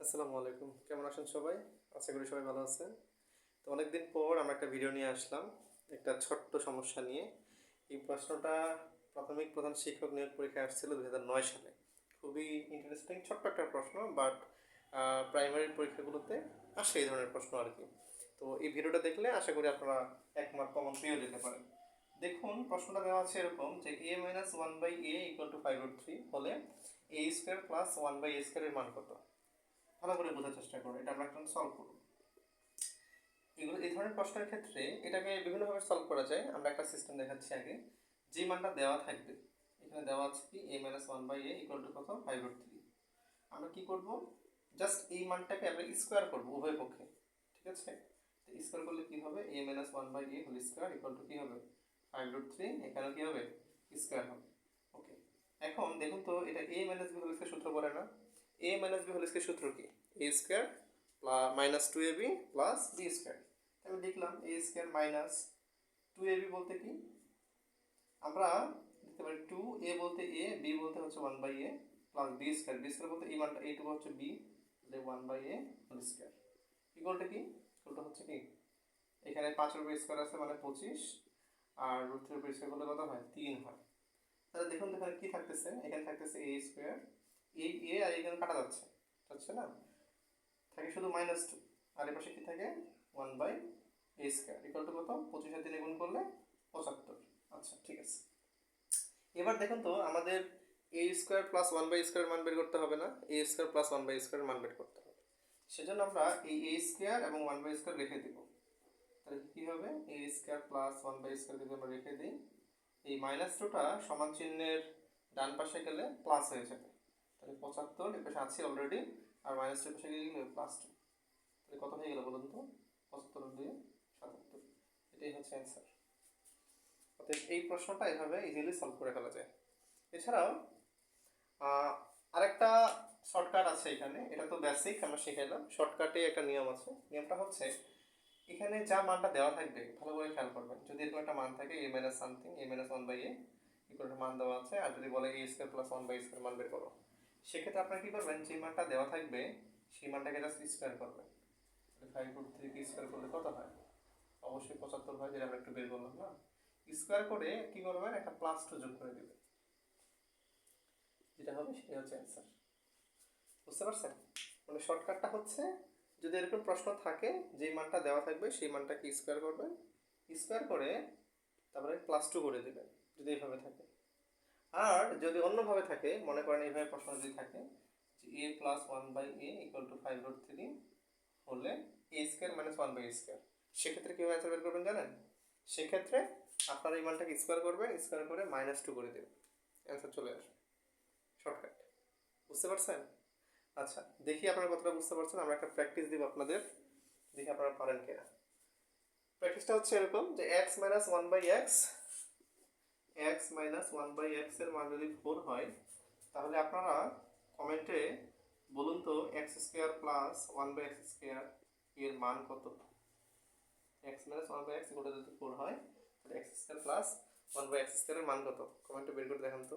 আসসালামু আলাইকুম। কেমন আছেন সবাই? আশা করি সবাই ভালো আছেন। তো অনেকদিন পর আমরা একটা ভিডিও নিয়ে আসলাম, একটা ছোট্ট সমস্যা নিয়ে। এই প্রশ্নটা প্রাথমিক প্রধান শিক্ষক নিয়োগ পরীক্ষায় আসছিল দু নয় সালে। খুবই ইন্টারেস্টিং ছোট্ট একটা প্রশ্ন বাট প্রাইমারি পরীক্ষাগুলোতে আসে এই ধরনের প্রশ্ন আর কি। তো এই ভিডিওটা দেখলে আশা করি আপনারা এক মার্ক কমন পেয়েও যেতে পারেন। দেখুন, প্রশ্নটা দেওয়া আছে এরকম যে A minus one by A equal to five root three হলে A square plus one by A স্কোয়ারের মান কত? ভালো করে বোঝার চেষ্টা করো, এটা আমরা এখন সলভ করব। এগুলো, এই ধরনের প্রশ্নের ক্ষেত্রে এটাকে বিভিন্নভাবে সলভ করা যায়। আমরা একটা সিস্টেম দেখাচ্ছি আগে। যে মানটা দেওয়া থাকবে, এখানে দেওয়া আছে কি? A minus one by A equal to কত? ফাইভ রুট থ্রি আমরা কি করব? জাস্ট এই মানটাকে আমরা স্কোয়ার করব উভয় পক্ষে, ঠিক আছে? তো স্কোয়ার করলে কি হবে? A minus one by A whole square equal to কি হবে? ফাইভ রুট থ্রি এখানে কি হবে? স্কোয়ার হবে। ওকে এখন দেখুন তো, এটা A minus B whole square সূত্র বলে না। A minus B whole square সূত্র কি? A square minus two A B plus B square আমি লিখলাম A square minus two A B বলতে কি? আমরা লিখতে পারি টু এ বলতে এ বি বলতে হচ্ছে one by A plus B square B square বলতে এই মানটা এই টু হচ্ছে বি তাহলে one by A whole square ইকুয়ালটা কি? ইকুয়ালটা হচ্ছে কি? এখানে পাঁচের উপর স্কোয়ার আছে মানে পঁচিশ, আর রুট থ্রির উপর স্কোয়ার করলে কত হয়? তিন হয়। তাহলে দেখুন তো এখানে কি থাকতেছে? এখানে থাকতেছে এ স্কোয়ার এই, এ আর এখানে কাটা যাচ্ছে? যাচ্ছে না? থাকে শুধু মাইনাস টু আর এর পাশে কি থাকে? One by A square equal to কত? পঁচিশের দিনে গুণ করলে পঁচাত্তর। আচ্ছা ঠিক আছে। এবার দেখুন তো, আমাদের A square plus one by square মান বের করতে হবে না। A square plus one by square মান বের করতে হবে। সেজন্য আমরা এই এ স্কোয়ার এবং ওয়ান বাই স্কোয়ার রেখে দেবো। তাহলে কি হবে? A square plus one by square যদি আমরা রেখে দিই, এই মাইনাস টুটা সমান চিহ্নের ডান পাশে গেলে প্লাস হয়ে যাবে। তাহলে পঁচাত্তর, এর আছে অলরেডি আর মাইনাস টু পাশে প্লাস টু তাহলে কত হয়ে গেল বলুন তো? পঁচাত্তর দুই সাতাত্তর। এটাই হচ্ছে অ্যান্সার অতএব এই প্রশ্নটা এভাবে ইজিলি সলভ করে ফেলা যায়। এছাড়াও আরেকটা শর্টকাট আছে এখানে। এটা তো বেসিক আমরা শিখাইলাম শর্টকাটে একটা নিয়ম আছে। নিয়মটা হচ্ছে, এখানে যা মানটা দেওয়া থাকবে, ভালো করে খেয়াল করবেন। যদি এরকম একটা মান থাকে A minus something A minus one by A equal মান দেওয়া আছে। আর যদি বলে A square plus one by square মান বের করো। সেক্ষেত্রে আপনারা কী করবেন? যে মানটা দেওয়া থাকবে, সেই মানটাকে জাস্ট স্কোয়ার করবেন। ফাইভ রুট থ্রি স্কোয়ার করলে কত হয়? অবশ্যই পঁচাত্তর হয়, যেটা আমরা একটু বের করলাম, না? স্কোয়ার করে কি করবেন? একটা প্লাস টু যোগ করে দেবেন। যেটা হবে সেটা হচ্ছে অ্যান্সার বুঝতে পারছেন? মানে শর্টকাটটা হচ্ছে, যদি এরকম প্রশ্ন থাকে যেই মানটা দেওয়া থাকবে, সেই মানটাকে স্কোয়ার করবেন। স্কোয়ার করে তারপরে প্লাস টু করে দেবেন, যদি এইভাবে থাকে। আর যদি অন্যভাবে থাকে, মনে করেন এইভাবে প্রশ্ন যদি থাকে, যে A plus one by A equal to five root three হলে A square minus one by A square সেক্ষেত্রে কীভাবে অ্যান্সার বের করবেন জানেন? সেক্ষেত্রে আপনারা এই মানটাকে স্কোয়ার করবেন স্কোয়ার করে মাইনাস টু করে দেবেন। অ্যান্সার চলে আসবে। শর্টকাট বুঝতে পারছেন? আচ্ছা দেখি আপনারা কতটা বুঝতে পারছেন। আমরা একটা প্র্যাকটিস দিব আপনাদের। দেখি আপনারা পারেন কিনা। প্র্যাকটিসটা হচ্ছে এরকম যে X minus one by X X minus one by এক্সের মান যদি ফোর হয়, তাহলে আপনারা কমেন্টে বলুন তো X square plus one by X square এর মান কত? X minus one by X গোটা যদি ফোর হয়, তাহলে X square plus one by X স্কোয়ারের মান কত? কমেন্টে বের করে দেখান তো।